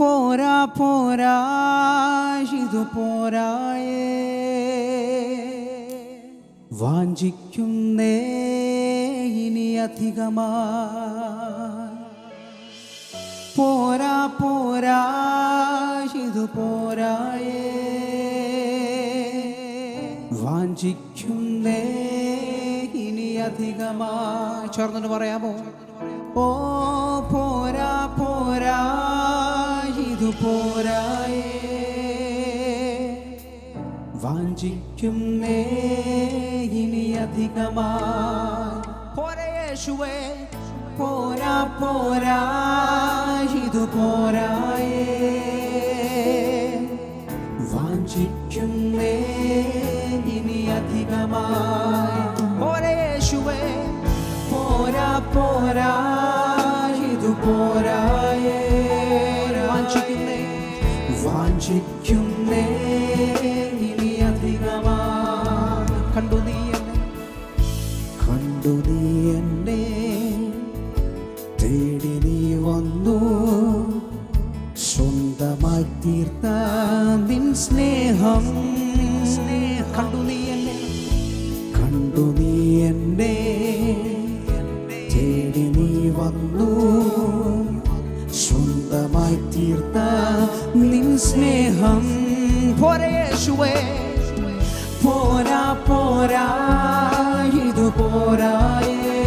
പോരാ പോരാ ഇതു പോരായേ. വാഞ്ചിക്കുന്നേ ഇനി അധികമാ. പോരാ പോരാ ഇതു പോരായേ. വാഞ്ചിക്കുന്നേ ഇനി അധികമാ. ചേർന്നിട്ട് പറയാമോ? ഓ പോരാ പോരായേ. വാഞ്ചിക്കുന്നേ ഇനി അധികമായി. പോരാ യേശുവേ. പോരാ പോരാ. ഇതു പോരായേ. വാഞ്ചിക്കുന്നേ ഇനി അധികമായി. പോരാ യേശുവേ. പോരാ പോരാ. ഇതു പോരായേ വാഞ്ചിക്കുന്നേ ഇനി കണ്ടു നീ എന്നെ. കണ്ടു നീ എന്നെ. തേടി നീ വന്നു. സ്വന്തമായി തീർത്ത നിൻ സ്നേഹം. കണ്ടു നീ എന്നെ. സ്നേഹം പോരാ യേശുവേ. പോരാ പോരാ ഇതു പോരായേ.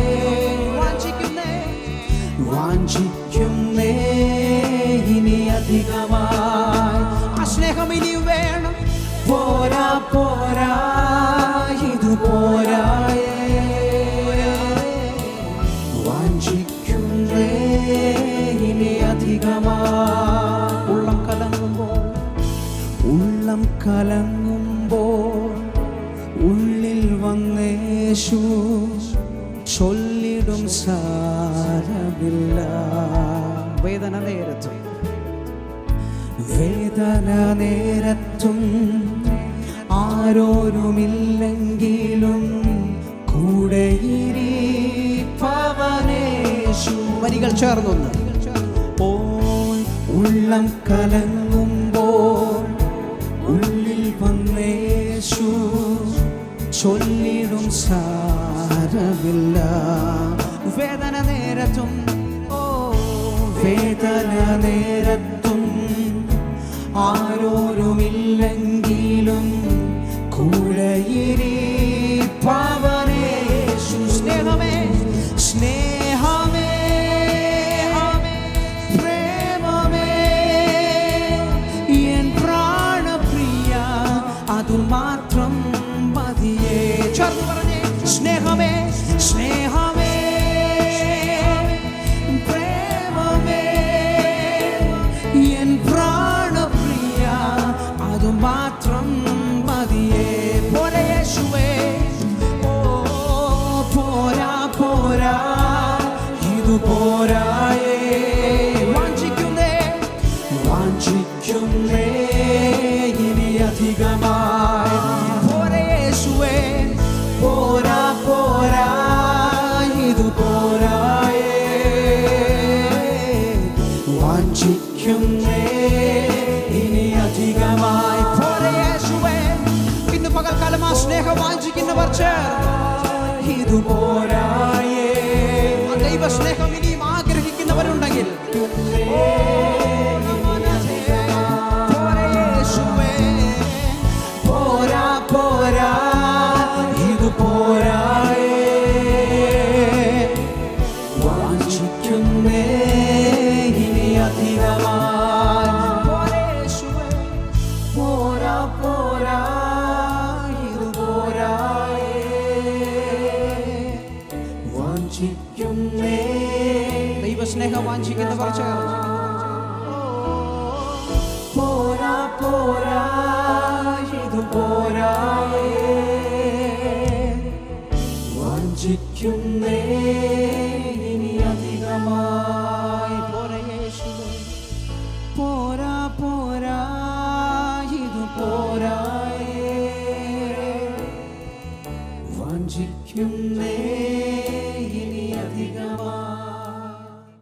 വാഞ്ചിക്കുന്നേ. വാഞ്ചിക്കുന്നേ ഇനി അധികമായി. ആ സ്നേഹം ഇനി വേണം. പോരാ പോരാ കലങ്ങുമ്പോൾ ഉള്ളിൽ വന്നേശു ചൊല്ലിടും സാരമില്ല. വേദന നേരത്തും. വേദന നേരത്തും ആരോരുമില്ലെങ്കിലും കൂടെയിരിപ്പവനേശു വരികൾ ചേർന്നൊന്ന്. ഓ ഉള്ളം കലങ്ങുമ്പോൾ സാരമില്ല വേദന നേരത്തും ഓ വേദന നേരത്തും ആരോരുമില്ലെങ്കിലും കൂടെയിരിപ്പവനേശു സ്നേഹമേ സ്നേഹമേ എൻ മാത്രം മതിയേ. ചേർന്ന് പറഞ്ഞേ സ്നേഹമേ പ്രാണപ്രിയ അതുമാത്രം മതിയേ. പോലെ യേശുവേ ഓ പോരാ പോരാ. ഇതു വാഞ്ചിക്കുന്നേ. ഇനി അധികമായി പോരാ ഇന്ന് പകൽക്കാലം ആ സ്നേഹം വാഞ്ചിക്കുന്നവർ ചേർന്ന് ഇതുപോരായേ ദൈവ സ്നേഹം ഇനിയും ആഗ്രഹിക്കുന്നവരുണ്ടെങ്കിൽ. പോരാ പോരാ പോരാ. പോരായേ വാഞ്ചിക്കുന്നേ. അധികമായി പോരാ പോരാ ഇതു പോരായേ വാഞ്ചിക്കുന്നേ ദൈവസ്നേഹം വാഞ്ചിക്കുന്നവർ ചേർന്ന് പോരാ പോരാ ഇതു പോരായേ വാഞ്ചിക്കുന്നേ വഞ്ചിക്കുന്നേ